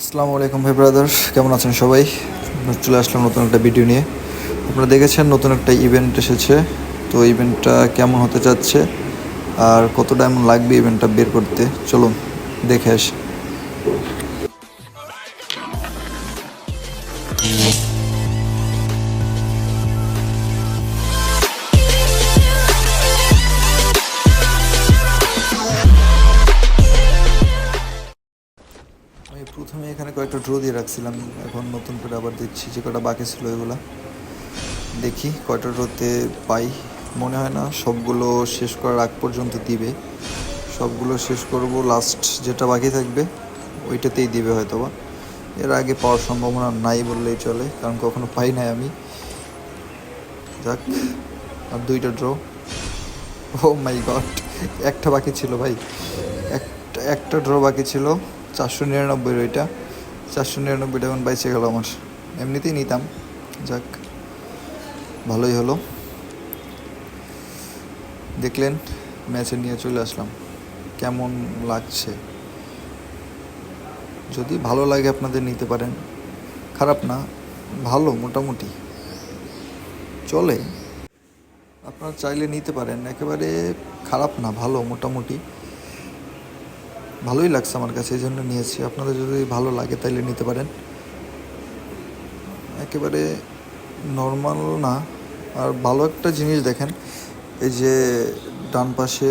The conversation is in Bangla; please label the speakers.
Speaker 1: আসসালামু আলাইকুম ভাই ব্রাদার্স কেমন আছেন সবাই? চলে আসলাম নতুন একটা ভিডিও নিয়ে। আপনারা দেখেছেন নতুন একটা ইভেন্ট এসেছে। তো ইভেন্টটা কেমন হতে যাচ্ছে আর কত ডায়মন্ড লাগবে ইভেন্টটা বের করতে? চলুন, দেখে আসি। প্রথমে এখানে কয়েকটা ড্র দিয়ে রাখছিলাম, এখন নতুন করে আবার দিচ্ছি যে কটা বাকি ছিল এগুলো। দেখি কয়টা ড্রোতে পাই। মনে হয় না, সবগুলো শেষ করার আগ পর্যন্ত দিবে। সবগুলো শেষ করব লাস্ট যেটা বাকি থাকবে, ওইটাতেই দিবে হয়তো বা এর আগে পাওয়ার সম্ভাবনা নাই বললেই চলে, কারণ কখনো পাই নাই আমি। যাক, আর দুইটা ড্র ও মাই গড একটা বাকি ছিল ভাই। একটা ড্র বাকি ছিল। চারশো নিরানব্বই ওইটা চারশো নিরানব্বইটা এখন বাইচে গেল আমার। এমনিতেই নিতাম। যাক, ভালোই হলো। দেখলেন, ম্যাচে নিয়ে চলে আসলাম। কেমন লাগছে? যদি ভালো লাগে আপনাদের নিতে পারেন। খারাপ না, ভালো মোটামুটি। চলে। আপনারা চাইলে নিতে পারেন। একেবারে খারাপ না, ভালো মোটামুটি। ভালোই লাগছে আমার কাছে, এই জন্য নিয়েছি। আপনাদের যদি ভালো লাগে তাইলে নিতে পারেন। একেবারে নর্মাল না, আর ভালো একটা জিনিস দেখেন, এই যে ডান পাশে